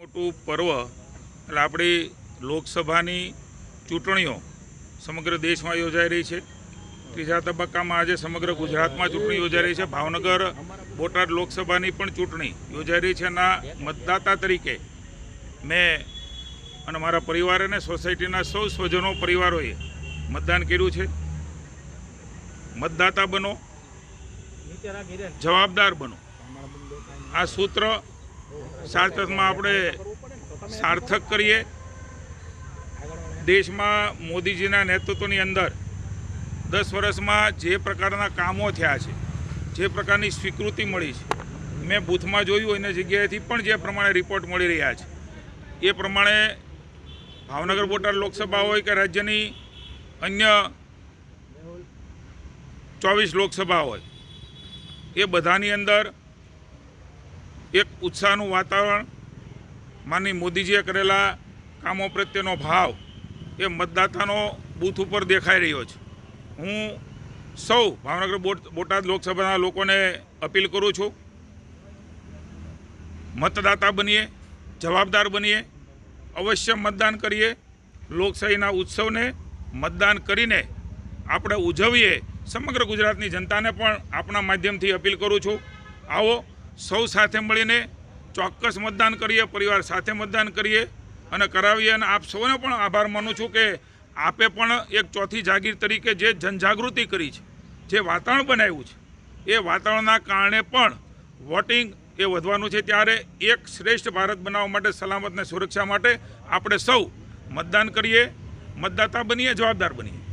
મોટું પર્વ એટલે આપણી લોકસભાની ચૂંટણીઓ સમગ્ર દેશમાં યોજાઈ રહી છે. ત્રીજા તબક્કામાં આજે સમગ્ર ગુજરાતમાં ચૂંટણી યોજાઈ રહી છે. ભાવનગર, બોટાદ લોકસભાની પણ ચૂંટણી યોજાઈ રહી છે ના મતદાતા તરીકે મેં અને મારા પરિવાર અને સોસાયટીના સૌ સ્વજનો પરિવારોએ મતદાન કર્યું છે. મતદાતા બનો, જવાબદાર બનો. આ સૂત્ર સાર્થકમાં આપણે સાર્થક કરીએ. દેશમાં મોદીજીના નેતૃત્વની અંદર દસ વર્ષમાં જે પ્રકારના કામો થયા છે, જે પ્રકારની સ્વીકૃતિ મળી છે, મેં બૂથમાં જોયું, એના જગ્યાએથી પણ જે પ્રમાણે રિપોર્ટ મળી રહ્યા છે. એ પ્રમાણે ભાવનગર બોટાદ લોકસભા હોય કે રાજ્યની અન્ય ચોવીસ લોકસભા હોય, એ બધાની અંદર એક ઉત્સાહનું વાતાવરણ માનની મોદીજીએ કરેલા કામો પ્રત્યેનો ભાવ એ મતદાતાનો બૂથ ઉપર દેખાઈ રહ્યો છે. હું સૌ ભાવનગર બોટ- બોટાદ લોકસભાના લોકોને અપીલ કરું છું, મતદાતા બનીએ, જવાબદાર બનીએ, અવશ્ય મતદાન કરીએ, લોકશાહીના ઉત્સવને મતદાન કરીને આપણે ઉજવીએ. સમગ્ર ગુજરાતની જનતાને પણ આપણા માધ્યમથી અપીલ કરું છું. આવો સૌ સાથે મળીને ચોક્કસ મતદાન કરીએ, પરિવાર સાથે મતદાન કરીએ અને કરાવીએ અને આપ સૌને પણ આભાર માનું છું કે આપે પણ એક ચોથી જાગીર તરીકે જે જનજાગૃતિ કરી છે, જે વાતાવરણ બનાવ્યું છે, એ વાતાવરણના કારણે પણ વોટિંગ એ વધવાનું છે. ત્યારે એક શ્રેષ્ઠ ભારત બનાવવા માટે, સલામત અને સુરક્ષા માટે આપણે સૌ મતદાન કરીએ, મતદાતા બનીએ, જવાબદાર બનીએ.